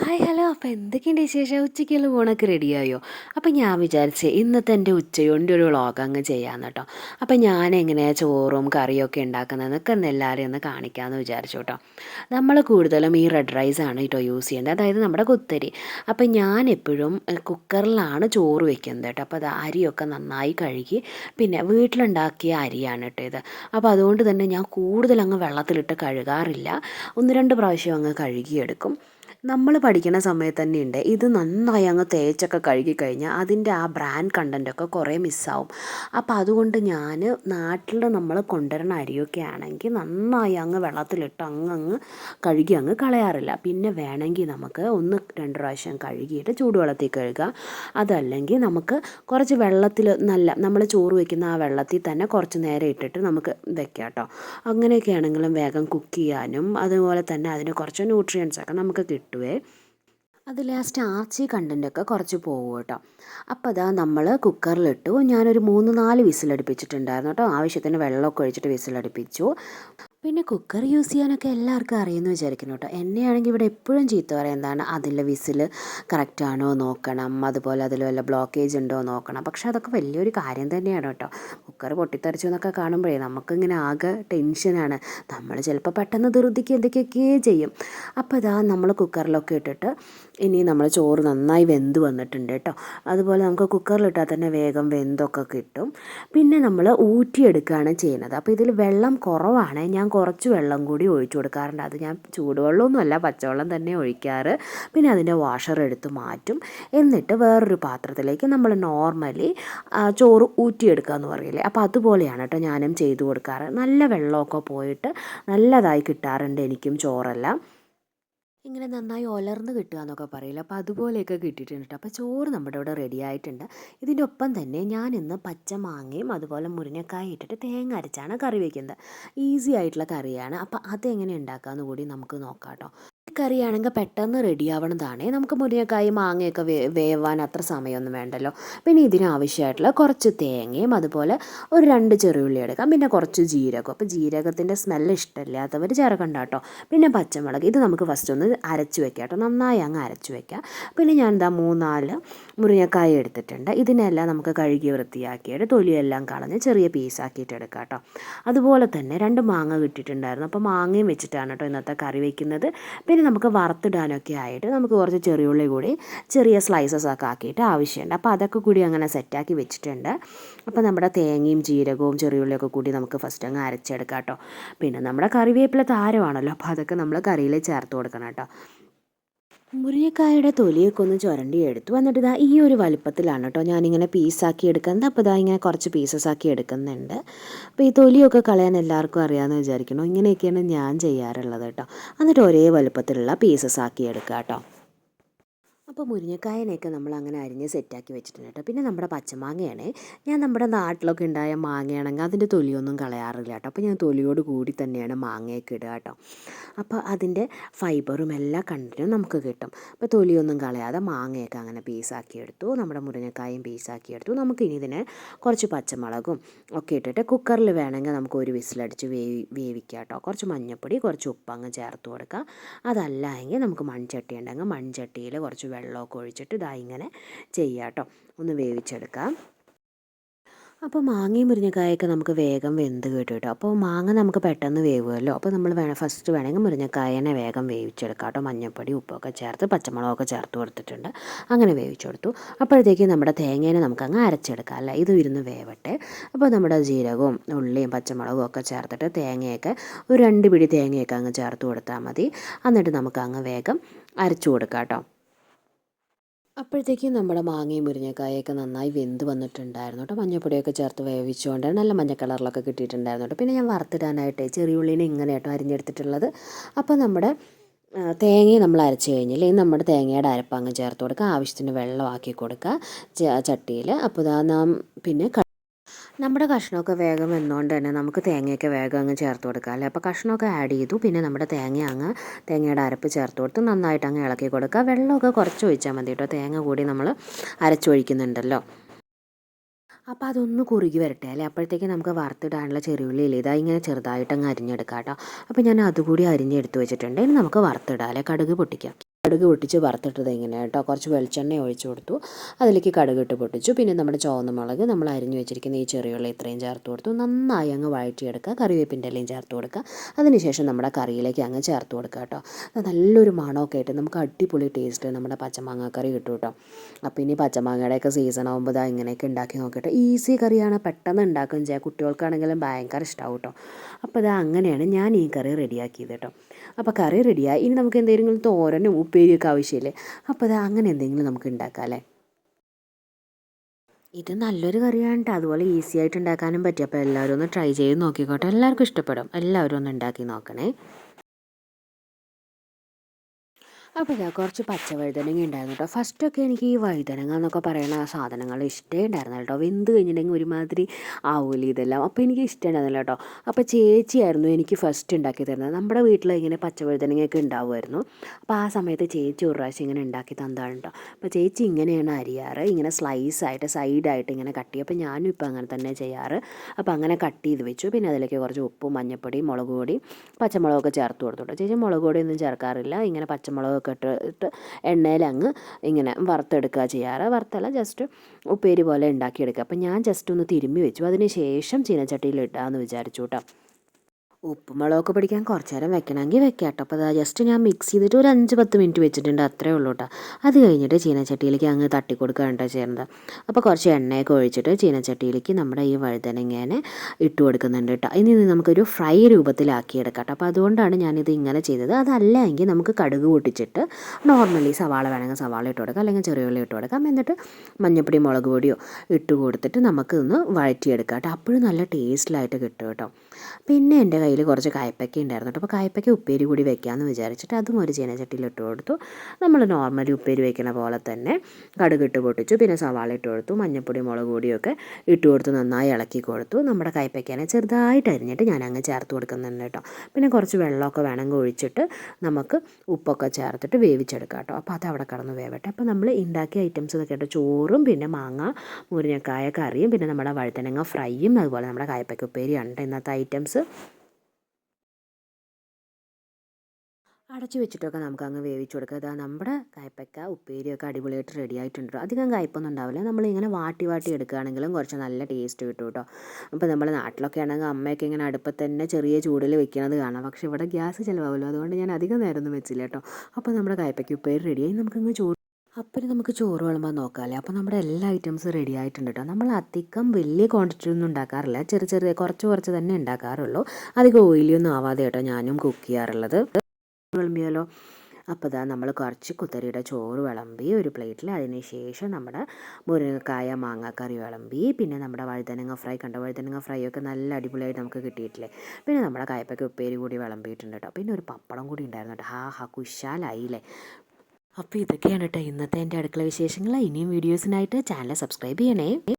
Hi hello. അപ്പോൾ എന്തൊക്കെയുണ്ട് വിശേഷം? ഉച്ചയ്ക്കുള്ള ഊണൊക്കെ റെഡിയായോ? അപ്പോൾ ഞാൻ വിചാരിച്ച് ഇന്നത്തെ എന്റെ ഉച്ചയോണ്ട് ഒരു വ്ളോഗ് അങ്ങ് ചെയ്യാമെന്ന് കേട്ടോ. അപ്പോൾ ഞാൻ എങ്ങനെയാണ് ചോറും കറിയൊക്കെ ഉണ്ടാക്കുന്നതെന്നൊക്കെ ഒന്ന് എല്ലാവരെയും ഒന്ന് കാണിക്കാമെന്ന് വിചാരിച്ചു കേട്ടോ. നമ്മൾ കൂടുതലും ഈ റെഡ് റൈസ് ആണ് കേട്ടോ യൂസ് ചെയ്യേണ്ടത്. അതായത് നമ്മുടെ കുത്തരി. അപ്പോൾ ഞാൻ എപ്പോഴും കുക്കറിലാണ് ചോറ് വെക്കുന്നത് കേട്ടോ. അപ്പോൾ അത് അരിയൊക്കെ നന്നായി കഴുകി പിന്നെ വീട്ടിലുണ്ടാക്കിയ അരിയാണ് കേട്ടോ ഇത്. അപ്പോൾ അതുകൊണ്ട് തന്നെ ഞാൻ കൂടുതൽ അങ്ങ് വെള്ളത്തിലിട്ട് കഴുകാറില്ല. ഒന്ന് രണ്ട് പ്രാവശ്യം അങ്ങ് കഴുകിയെടുക്കും. നമ്മൾ പഠിക്കുന്ന സമയത്ത് തന്നെ ഉണ്ട് ഇത് നന്നായി അങ്ങ് തേച്ചൊക്കെ കഴുകി കഴിഞ്ഞാൽ അതിന്റെ ആ ബ്രാൻഡ് കണ്ടന്റൊക്കെ കുറേ മിസ്സാവും അപ്പോൾ അതുകൊണ്ട് ഞാൻ നാട്ടിൽ നമ്മൾ കൊണ്ടുവരുന്ന അരിയൊക്കെ ആണെങ്കിൽ നന്നായി അങ്ങ് വെള്ളത്തിലിട്ട് അങ്ങ് അങ്ങ് കഴുകി അങ്ങ് കളയാറില്ല. പിന്നെ വേണമെങ്കിൽ നമുക്ക് ഒന്ന് രണ്ട് പ്രാവശ്യം കഴുകിയിട്ട് ചൂടുവെള്ളത്തിൽ കഴുകുക. അതല്ലെങ്കിൽ നമുക്ക് കുറച്ച് വെള്ളത്തിൽ നല്ല നമ്മൾ ചോറ് വയ്ക്കുന്ന ആ വെള്ളത്തിൽ തന്നെ കുറച്ച് നേരം ഇട്ടിട്ട് നമുക്ക് വെക്കാം കേട്ടോ. അങ്ങനെയൊക്കെ ആണെങ്കിലും വേഗം കുക്ക് ചെയ്യാനും അതുപോലെ തന്നെ അതിന് കുറച്ച് ന്യൂട്രിയൻസ് ഒക്കെ നമുക്ക് കിട്ടുവേ അതിൽ ആ സ്റ്റാർച്ചി കണ്ടന്റൊക്കെ കുറച്ച് പോകും കേട്ടോ. അപ്പോൾ അതാ നമ്മൾ കുക്കറിലിട്ടു. ഞാനൊരു മൂന്ന് നാല് വിസിലടുപ്പിച്ചിട്ടുണ്ടായിരുന്നു കേട്ടോ. ആവശ്യത്തിന് വെള്ളമൊക്കെ ഒഴിച്ചിട്ട് വിസിലടുപ്പിച്ചു. പിന്നെ കുക്കർ യൂസ് ചെയ്യാനൊക്കെ എല്ലാവർക്കും അറിയുമെന്ന് വിചാരിക്കുന്നു കേട്ടോ. എന്നെയാണെങ്കിൽ ഇവിടെ എപ്പോഴും ചീത്ത പറയാം. എന്താണ്? അതിലെ വിസിൽ കറക്റ്റാണോ നോക്കണം. അതുപോലെ അതിൽ വല്ല ബ്ലോക്കേജ് ഉണ്ടോ നോക്കണം. പക്ഷേ അതൊക്കെ വലിയൊരു കാര്യം തന്നെയാണ് കേട്ടോ. കുക്കർ പൊട്ടിത്തെറിച്ചു എന്നൊക്കെ കാണുമ്പോഴേ നമുക്കിങ്ങനെ ആകെ ടെൻഷനാണ് നമ്മൾ ചിലപ്പോൾ പെട്ടെന്ന് ധൃതിക്ക് എന്തൊക്കെയൊക്കെ ചെയ്യും. അപ്പോൾ ഇതാ നമ്മൾ കുക്കറിലൊക്കെ ഇട്ടിട്ട് ഇനി നമ്മൾ ചോറ് നന്നായി വെന്ത് വന്നിട്ടുണ്ട് കേട്ടോ. അതുപോലെ നമുക്ക് കുക്കറിലിട്ടാൽ തന്നെ വേഗം വെന്തൊക്കെ കിട്ടും. പിന്നെ നമ്മൾ ഊറ്റിയെടുക്കുകയാണ് ചെയ്യുന്നത്. അപ്പോൾ ഇതിൽ വെള്ളം കുറവാണ് ഞാൻ കുറച്ച് വെള്ളം കൂടി ഒഴിച്ചു കൊടുക്കാറുണ്ട്. അത് ഞാൻ ചൂടുവെള്ളമൊന്നുമല്ല പച്ചവെള്ളം തന്നെ ഒഴിക്കാറ്. പിന്നെ അതിന്റെ വാഷർ എടുത്ത് മാറ്റും. എന്നിട്ട് വേറൊരു പാത്രത്തിലേക്ക് നമ്മൾ നോർമലി ചോറ് ഊറ്റിയെടുക്കുക എന്ന് പറയില്ലേ? അപ്പോൾ അതുപോലെയാണ് കേട്ടോ ഞാനും ചെയ്തു കൊടുക്കാറ്. നല്ല വെള്ളമൊക്കെ പോയിട്ട് നല്ലതായി കിട്ടാറുണ്ട് എനിക്കും ചോറെല്ലാം. ഇങ്ങനെ നന്നായി ഒലർന്ന് കിട്ടുക എന്നൊക്കെ പറയില്ല. അപ്പോൾ അതുപോലെയൊക്കെ കിട്ടിയിട്ടുണ്ട് കേട്ടോ. അപ്പോൾ ചോറ് നമ്മുടെ ഇവിടെ റെഡി ആയിട്ടുണ്ട്. ഇതിന്റെ ഒപ്പം തന്നെ ഞാൻ ഇന്ന് പച്ചമാങ്ങയും അതുപോലെ മുരിങ്ങക്കായ ഇട്ടിട്ട് തേങ്ങ അരച്ചാണ് കറി വയ്ക്കുന്നത് ഈസി ആയിട്ടുള്ള കറിയാണ്. അപ്പോൾ അതെങ്ങനെ ഉണ്ടാക്കാമെന്ന് കൂടി നമുക്ക് നോക്കാം കേട്ടോ. കറിയാണെങ്കിൽ പെട്ടെന്ന് റെഡി ആവണതാണ്. നമുക്ക് മുരിങ്ങക്കായും മാങ്ങയൊക്കെ വേ വേവാൻ അത്ര സമയമൊന്നും വേണ്ടല്ലോ. പിന്നെ ഇതിനാവശ്യമായിട്ടുള്ള കുറച്ച് തേങ്ങയും അതുപോലെ ഒരു രണ്ട് ചെറിയുള്ളി എടുക്കാം. പിന്നെ കുറച്ച് ജീരകം അപ്പോൾ ജീരകത്തിന്റെ സ്മെല്ല് ഇഷ്ടമില്ലാത്തവർ ചേർക്കണ്ട കേട്ടോ. പിന്നെ പച്ചമുളക് ഇത് നമുക്ക് ഫസ്റ്റ് ഒന്ന് അരച്ച് വെക്കാം കേട്ടോ. നന്നായി അങ്ങ് അരച്ച് വെക്കാം. പിന്നെ ഞാൻ എന്താ മൂന്നാൽ മുരിങ്ങക്കായ എടുത്തിട്ടുണ്ട്. ഇതിനെല്ലാം നമുക്ക് കഴുകി വൃത്തിയാക്കിയിട്ട് തൊലിയെല്ലാം കളഞ്ഞ് ചെറിയ പീസാക്കിയിട്ട് എടുക്കാം കേട്ടോ. അതുപോലെ തന്നെ രണ്ട് മാങ്ങ കിട്ടിയിട്ടുണ്ടായിരുന്നു. അപ്പോൾ മാങ്ങയും വെച്ചിട്ടാണ് കേട്ടോ ഇന്നത്തെ കറി വയ്ക്കുന്നത് പിന്നെ നമുക്ക് വറുത്തിടാനൊക്കെ ആയിട്ട് നമുക്ക് കുറച്ച് ചെറിയുള്ളി കൂടി ചെറിയ സ്ലൈസസ് ഒക്കെ ആക്കിയിട്ട് ആവശ്യമുണ്ട്. അപ്പോൾ അതൊക്കെ കൂടി അങ്ങനെ സെറ്റാക്കി വെച്ചിട്ടുണ്ട്. അപ്പോൾ നമ്മുടെ തേങ്ങയും ജീരകവും ചെറിയുള്ളിയൊക്കെ കൂടി നമുക്ക് ഫസ്റ്റ് അങ്ങ് അരച്ചെടുക്കാം കേട്ടോ. പിന്നെ നമ്മുടെ കറിവേപ്പില താരമാണല്ലോ. അപ്പോൾ അതൊക്കെ നമ്മൾ കറിയിൽ ചേർത്ത് കൊടുക്കണം കേട്ടോ. മുരിങ്ങക്കായുടെ തൊലിയൊക്കെ ഒന്ന് ചുരണ്ടി എടുത്തു എന്നിട്ട് ഇതാ ഈ ഒരു വലുപ്പത്തിലാണ് കേട്ടോ ഞാനിങ്ങനെ പീസാക്കി എടുക്കുന്നത്. അപ്പോൾ ഇതാ ഇങ്ങനെ കുറച്ച് പീസസ് ആക്കി എടുക്കുന്നുണ്ട്. അപ്പോൾ ഈ തൊലിയൊക്കെ കളയാൻ എല്ലാവർക്കും അറിയാമെന്ന് വിചാരിക്കണം ഇങ്ങനെയൊക്കെയാണ് ഞാൻ ചെയ്യാറുള്ളത് കേട്ടോ. എന്നിട്ട് ഒരേ വലുപ്പത്തിലുള്ള പീസസ് ആക്കി എടുക്കുക കേട്ടോ. അപ്പോൾ മുരിങ്ങക്കായനെയൊക്കെ നമ്മൾ അങ്ങനെ അരിഞ്ഞ് സെറ്റാക്കി വെച്ചിട്ടുണ്ട് കേട്ടോ. പിന്നെ നമ്മുടെ പച്ചമാങ്ങയാണ്. ഞാൻ നമ്മുടെ നാട്ടിലൊക്കെ ഉണ്ടായ മാങ്ങയാണെങ്കിൽ അതിന്റെ തൊലിയൊന്നും കളയാറില്ല കേട്ടോ. അപ്പോൾ ഞാൻ തൊലിയോട് കൂടി തന്നെയാണ് മാങ്ങയൊക്കെ ഇടുക കേട്ടോ. അപ്പോൾ അതിന്റെ ഫൈബറും എല്ലാ കണ്ടിനും നമുക്ക് കിട്ടും. അപ്പോൾ തൊലിയൊന്നും കളയാതെ മാങ്ങയൊക്കെ അങ്ങനെ പീസാക്കി എടുത്തു. നമ്മുടെ മുരിങ്ങക്കായും പീസാക്കി എടുത്തു. നമുക്ക് ഇനി ഇതിന് കുറച്ച് പച്ചമുളകും ഒക്കെ ഇട്ടിട്ട് കുക്കറിൽ വേണമെങ്കിൽ നമുക്ക് ഒരു വിസിലടിച്ച് വേവി വേവിക്കാം കേട്ടോ. കുറച്ച് മഞ്ഞൾപ്പൊടി കുറച്ച് ഉപ്പ് അങ്ങ് ചേർത്ത് കൊടുക്കുക. അതല്ല എങ്കിൽ നമുക്ക് മൺചട്ടി ഉണ്ടെങ്കിൽ മൺചട്ടിയിൽ കുറച്ച് വെള്ളമൊക്കെ ഒഴിച്ചിട്ട് ഇതാ ഇങ്ങനെ ചെയ്യുക കേട്ടോ ഒന്ന് വേവിച്ചെടുക്കാം. അപ്പോൾ മാങ്ങയും മുരിങ്ങക്കായൊക്കെ നമുക്ക് വേഗം വെന്ത് കിട്ടും കേട്ടോ. അപ്പോൾ മാങ്ങ നമുക്ക് പെട്ടെന്ന് വേവുമല്ലോ. അപ്പോൾ നമ്മൾ വേണം ഫസ്റ്റ് വേണമെങ്കിൽ മുരിങ്ങക്കായനെ വേഗം വേവിച്ചെടുക്കാം കേട്ടോ. മഞ്ഞൾപ്പൊടി ഉപ്പൊക്കെ ചേർത്ത് പച്ചമുളകൊക്കെ ചേർത്ത് കൊടുത്തിട്ടുണ്ട്. അങ്ങനെ വേവിച്ചെടുത്തു അപ്പോഴത്തേക്ക് നമ്മുടെ തേങ്ങേനെ നമുക്ക് അങ്ങ് അരച്ചെടുക്കാം അല്ല? ഇത് ഇരുന്ന് വേവട്ടെ. അപ്പോൾ നമ്മുടെ ജീരകവും ഉള്ളിയും പച്ചമുളകും ഒക്കെ ചേർത്തിട്ട് തേങ്ങയൊക്കെ ഒരു രണ്ട് പിടി തേങ്ങയൊക്കെ അങ്ങ് ചേർത്ത് കൊടുത്താൽ മതി. എന്നിട്ട് നമുക്ക് അങ്ങ് വേഗം അരച്ചു കൊടുക്കാം കേട്ടോ. അപ്പോഴത്തേക്കും നമ്മുടെ മാങ്ങയും മുരിങ്ങക്കായൊക്കെ നന്നായി വെന്ത് വന്നിട്ടുണ്ടായിരുന്നു കേട്ടോ. മഞ്ഞപ്പൊടിയൊക്കെ ചേർത്ത് വേവിച്ചുകൊണ്ട് നല്ല മഞ്ഞ കളറിലൊക്കെ കിട്ടിയിട്ടുണ്ടായിരുന്നു കേട്ടോ. പിന്നെ ഞാൻ വറുത്തിടാനായിട്ട് ചെറിയുള്ളിനെ ഇങ്ങനെ കേട്ടോ അരിഞ്ഞെടുത്തിട്ടുള്ളത്. അപ്പോൾ നമ്മുടെ തേങ്ങയും നമ്മൾ അരച്ച് കഴിഞ്ഞില്ലേ? നമ്മുടെ തേങ്ങയുടെ അരപ്പ് അങ്ങ് ചേർത്ത് കൊടുക്കുക. ആവശ്യത്തിന് വെള്ളമാക്കി കൊടുക്കുക. ചട്ടിയിൽ. അപ്പോൾ ഇതാ നാം പിന്നെ നമ്മുടെ കഷ്ണമൊക്കെ വേഗം വന്നുകൊണ്ട് തന്നെ നമുക്ക് തേങ്ങയൊക്കെ വേഗം അങ്ങ് ചേർത്ത് കൊടുക്കാം അല്ലേ? അപ്പോൾ കഷ്ണമൊക്കെ ആഡ് ചെയ്തു. പിന്നെ നമ്മുടെ തേങ്ങ അങ്ങ് തേങ്ങയുടെ അരപ്പ് ചേർത്ത് കൊടുത്ത് നന്നായിട്ട് അങ്ങ് ഇളക്കി കൊടുക്കുക. വെള്ളമൊക്കെ കുറച്ച് ഒഴിച്ചാൽ മതി കേട്ടോ. തേങ്ങ കൂടി നമ്മൾ അരച്ചൊഴിക്കുന്നുണ്ടല്ലോ. അപ്പോൾ അതൊന്ന് കുറുകി വരട്ടെ അല്ലേ? അപ്പോഴത്തേക്ക് നമുക്ക് വറുത്തിടാനുള്ള ചെറിയുള്ളി ഇല്ല? ഇതാ ഇങ്ങനെ ചെറുതായിട്ട് അങ്ങ് അരിഞ്ഞെടുക്കാം കേട്ടോ. അപ്പോൾ ഞാൻ അതുകൂടി അരിഞ്ഞെടുത്ത് വെച്ചിട്ടുണ്ട്. ഇനി നമുക്ക് വറുത്തിടാം അല്ലേ? കടുക് പൊട്ടിക്കാം. കടുക് പൊട്ടിച്ച് വറുത്തിട്ടത് ഇങ്ങനെ കേട്ടോ. കുറച്ച് വെളിച്ചെണ്ണ ഒഴിച്ചു കൊടുത്തു. അതിലേക്ക് കടുക് ഇട്ട് പൊട്ടിച്ചു. പിന്നെ നമ്മുടെ ചുവന്ന മുളക് നമ്മൾ അരിഞ്ഞു വെച്ചിരിക്കുന്ന ഈ ചെറിയുള്ള ഇത്രയും ചേർത്ത് കൊടുത്തു. നന്നായി അങ്ങ് വഴറ്റിയെടുക്കുക. കറിവേപ്പിന്റെ ഇലയും ചേർത്ത് കൊടുക്കുക. അതിനുശേഷം നമ്മുടെ കറിയിലേക്ക് അങ്ങ് ചേർത്ത് കൊടുക്കുക കേട്ടോ. നല്ലൊരു മണമൊക്കെ ആയിട്ട് നമുക്ക് അടിപൊളി ടേസ്റ്റ് നമ്മുടെ പച്ചമാങ്ങ കറി കിട്ടും കേട്ടോ. അപ്പോൾ ഇനി പച്ചമാങ്ങയുടെയൊക്കെ സീസൺ ആകുമ്പോൾ ഇതാ ഇങ്ങനെയൊക്കെ ഉണ്ടാക്കി നോക്കട്ടെ. ഈസി കറിയാണ്. പെട്ടെന്ന് ഉണ്ടാക്കുകയും ചെയ്യാം. കുട്ടികൾക്കാണെങ്കിലും ഭയങ്കര ഇഷ്ടമാവും കേട്ടോ. അപ്പോൾ ഇതാ അങ്ങനെയാണ് ഞാൻ ഈ കറി റെഡിയാക്കിയത് കേട്ടോ. അപ്പോൾ കറി റെഡിയായി ഇനി നമുക്ക് എന്തെങ്കിലും തോരനും ഉപ്പേരിയൊക്കെ ആവശ്യമില്ലേ? അപ്പോൾ അത് അങ്ങനെ എന്തെങ്കിലും നമുക്ക് ഉണ്ടാക്കാം അല്ലേ? ഇത് നല്ലൊരു കറിയാണ് കേട്ടോ അതുപോലെ ഈസി ആയിട്ട് ഉണ്ടാക്കാനും പറ്റും. അപ്പോൾ എല്ലാവരും ഒന്ന് ട്രൈ ചെയ്ത് നോക്കിക്കോട്ടെ. എല്ലാവർക്കും ഇഷ്ടപ്പെടും. എല്ലാവരും ഒന്ന് ഉണ്ടാക്കി നോക്കണേ. അപ്പോൾ ഇതാ കുറച്ച് പച്ചവഴുതനങ്ങ ഉണ്ടായിരുന്നു കേട്ടോ. ഫസ്റ്റൊക്കെ എനിക്ക് ഈ വഴുതനങ്ങ എന്നൊക്കെ പറയുന്ന സാധനങ്ങൾ ഇഷ്ടമേ ഉണ്ടായിരുന്നു കേട്ടോ. വെന്ത് കഴിഞ്ഞിട്ടുണ്ടെങ്കിൽ ഒരുമാതിരി ആവൂല ഇതെല്ലാം. അപ്പോൾ എനിക്ക് ഇഷ്ടമുണ്ടായിരുന്നില്ല കേട്ടോ. അപ്പോൾ ചേച്ചിയായിരുന്നു എനിക്ക് ഫസ്റ്റ് ഉണ്ടാക്കി തരുന്നത്. നമ്മുടെ വീട്ടിൽ ഇങ്ങനെ പച്ചവഴുതനങ്ങയൊക്കെ ഉണ്ടാവുമായിരുന്നു. അപ്പോൾ ആ സമയത്ത് ചേച്ചി ഒരു പ്രാവശ്യം ഇങ്ങനെ ഉണ്ടാക്കി തന്നതാണ് കേട്ടോ. അപ്പോൾ ചേച്ചി ഇങ്ങനെയാണ് അരിയാറ്. ഇങ്ങനെ സ്ലൈസ് ആയിട്ട് സൈഡായിട്ട് ഇങ്ങനെ കട്ട് ചെയ്യും. അപ്പോൾ ഞാനും ഇപ്പോൾ അങ്ങനെ തന്നെ ചെയ്യാറ്. അപ്പോൾ അങ്ങനെ കട്ട് ചെയ്ത് വെച്ചു. പിന്നെ അതിലേക്ക് കുറച്ച് ഉപ്പും മഞ്ഞപ്പൊടി മുളക് പൊടി പച്ചമുളകൊക്കെ ചേർത്ത് കൊടുത്തു കേട്ടോ. ചേച്ചി മുളക് പൊടിയൊന്നും ചേർക്കാറില്ല. ഇങ്ങനെ പച്ചമുളകൊക്കെ ഇട്ടിട്ട് എണ്ണയിൽ അങ്ങ് ഇങ്ങനെ വറുത്തെടുക്കുക ചെയ്യാറ്. വറുത്തല്ല ജസ്റ്റ് ഉപ്പേരി പോലെ ഉണ്ടാക്കിയെടുക്കുക. അപ്പം ഞാൻ ജസ്റ്റ് ഒന്ന് തിരുമ്മി വെച്ചു. അതിന് ശേഷം ചീനച്ചട്ടിയിൽ ഇട്ടാന്ന് വിചാരിച്ചു കേട്ടോ ഉപ്പും മുളകൊക്കെ പിടിക്കാൻ കുറച്ച് നേരം വെക്കണമെങ്കിൽ വെക്കാം കേട്ടോ. അപ്പോൾ ജസ്റ്റ് ഞാൻ മിക്സ് ചെയ്തിട്ട് ഒരു അഞ്ച് പത്ത് മിനിറ്റ് വെച്ചിട്ടുണ്ട്. അത്രേ ഉള്ളൂ കേട്ടോ. അത് കഴിഞ്ഞിട്ട് ചീനച്ചട്ടിയിലേക്ക് അങ്ങ് തട്ടി കൊടുക്കുകയാണ് ചെയ്യുന്നത് അപ്പോൾ കുറച്ച് എണ്ണയൊക്കെ ഒഴിച്ചിട്ട് ചീനച്ചട്ടിയിലേക്ക് നമ്മുടെ ഈ വഴുതനങ്ങേനെ ഇട്ട് കൊടുക്കുന്നുണ്ട് കേട്ടോ. ഇനി നമുക്കൊരു ഫ്രൈ രൂപത്തിലാക്കി എടുക്കാം കേട്ടോ. അപ്പോൾ അതുകൊണ്ടാണ് ഞാനിത് ഇങ്ങനെ ചെയ്തത്. അതല്ല എങ്കിൽ നമുക്ക് കടുക് പൊട്ടിച്ചിട്ട് നോർമലി സവാള വേണമെങ്കിൽ സവാള ഇട്ട് കൊടുക്കാം. അല്ലെങ്കിൽ ചെറിയ ഉള്ളി ഇട്ട് കൊടുക്കാം. എന്നിട്ട് മഞ്ഞപ്പൊടി മുളക് പൊടിയോ ഇട്ട് കൊടുത്തിട്ട് നമുക്ക് ഒന്ന് വഴറ്റിയെടുക്കാം കേട്ടോ. അപ്പോഴും നല്ല ടേസ്റ്റിലായിട്ട് കിട്ടും കേട്ടോ. പിന്നെ എന്റെ കയ്യിൽ കുറച്ച് കായപ്പയ്ക്ക ഉണ്ടായിരുന്നു അപ്പോൾ കായപ്പയ്ക്ക ഉപ്പേരി കൂടി വെക്കാമെന്ന് വിചാരിച്ചിട്ട് അതും ഒരു ചീനച്ചട്ടിയിൽ ഇട്ട് കൊടുത്തു. നമ്മൾ നോർമലി ഉപ്പേരി വെക്കുന്ന പോലെ തന്നെ കടുക് ഇട്ട് പൊട്ടിച്ചു. പിന്നെ സവാള ഇട്ട് കൊടുത്തു. മഞ്ഞപ്പൊടി മുളക് പൊടിയൊക്കെ ഇട്ട് കൊടുത്ത്. നന്നായി ഇളക്കി കൊടുത്തു. നമ്മുടെ കായ്പയ്ക്കനെ ചെറുതായിട്ട് അരിഞ്ഞിട്ട് ഞാൻ അങ്ങ് ചേർത്ത് കൊടുക്കുന്നുണ്ട് കേട്ടോ. പിന്നെ കുറച്ച് വെള്ളമൊക്കെ വേണമെങ്കിൽ ഒഴിച്ചിട്ട് നമുക്ക് ഉപ്പൊക്കെ ചേർത്തിട്ട് വേവിച്ചെടുക്കാം കേട്ടോ. അപ്പോൾ അത് അവിടെ കിടന്ന് വേവട്ടെ. അപ്പോൾ നമ്മൾ ഉണ്ടാക്കിയ ഐറ്റംസ് ഇതൊക്കെ കേട്ടോ ചോറും പിന്നെ മാങ്ങ മുരിങ്ങക്കായ കറിയും പിന്നെ നമ്മുടെ വഴുത്തനങ്ങ ഫ്രൈയും അതുപോലെ നമ്മുടെ കായ്പയ്ക്ക ഉപ്പേരിയാണ് ഇന്നത്തെ ഐറ്റംസ് അടച്ചു വെച്ചിട്ടൊക്കെ നമുക്ക് അങ്ങ് വേവിച്ചു കൊടുക്കുക ഇതാ നമ്മുടെ കയ്പ്പയ്ക്ക ഉപ്പേരിയൊക്കെ അടിപൊളിയായിട്ട് റെഡി ആയിട്ടുണ്ട് അധികം കയ്പ്പൊന്നും ഉണ്ടാവില്ല. നമ്മളിങ്ങനെ വാട്ടി വാട്ടി എടുക്കുകയാണെങ്കിലും കുറച്ച് നല്ല ടേസ്റ്റ് കിട്ടും കേട്ടോ. അപ്പോൾ നമ്മൾ നാട്ടിലൊക്കെ ആണെങ്കിൽ അമ്മയൊക്കെ ഇങ്ങനെ അടുപ്പത്ത് തന്നെ ചെറിയ ചൂടിൽ വെക്കുന്നത് കാണാം. പക്ഷേ ഇവിടെ ഗ്യാസ് ചിലവാകുമല്ലോ അതുകൊണ്ട് ഞാൻ അധികം നേരമൊന്നും വെച്ചില്ല കേട്ടോ. അപ്പോൾ നമ്മുടെ കയ്പ്പയ്ക്ക് ഉപ്പേരി റെഡിയായി നമുക്കങ്ങ് ചോറ് അപ്പം നമുക്ക് ചോറ് വിളമ്പാൻ നോക്കാമല്ലേ അപ്പോൾ നമ്മുടെ എല്ലാ ഐറ്റംസ് റെഡി ആയിട്ടുണ്ട് കേട്ടോ നമ്മൾ അധികം വലിയ ക്വാണ്ടിറ്റി ഒന്നും ഉണ്ടാക്കാറില്ല. ചെറിയ ചെറിയ കുറച്ച് കുറച്ച് തന്നെ ഉണ്ടാക്കാറുള്ളൂ. അധികം ഓയിലിയൊന്നും ആവാതെ കേട്ടോ ഞാനും കുക്ക് ചെയ്യാറുള്ളത്. വിളമ്പിയാലോ? അപ്പോൾ ഇതാ നമ്മൾ കുറച്ച് കുത്തരിയുടെ ചോറ് വിളമ്പി ഒരു പ്ലേറ്റിൽ അതിന് ശേഷം നമ്മുടെ മുരിങ്ങക്കായ മാങ്ങാക്കറി വിളമ്പി. പിന്നെ നമ്മുടെ വഴുതനങ്ങ ഫ്രൈ കണ്ട? വഴുതനങ്ങ ഫ്രൈ ഒക്കെ നല്ല അടിപൊളിയായിട്ട് നമുക്ക് കിട്ടിയിട്ടില്ലേ? പിന്നെ നമ്മുടെ കായപ്പയ്ക്ക് ഉപ്പേരി കൂടി വിളമ്പിയിട്ടുണ്ട് കേട്ടോ പിന്നെ ഒരു പപ്പടം കൂടി ഉണ്ടായിരുന്നു കേട്ടോ ഹാ ഹാ കുശാലായില്ലേ? അപ്പോൾ ഇതൊക്കെയാണ് കേട്ടോ ഇന്നത്തെ എന്റെ അടുക്കള വിശേഷങ്ങൾ ഇനിയും വീഡിയോസിനായിട്ട് ചാനൽ സബ്സ്ക്രൈബ് ചെയ്യണേ.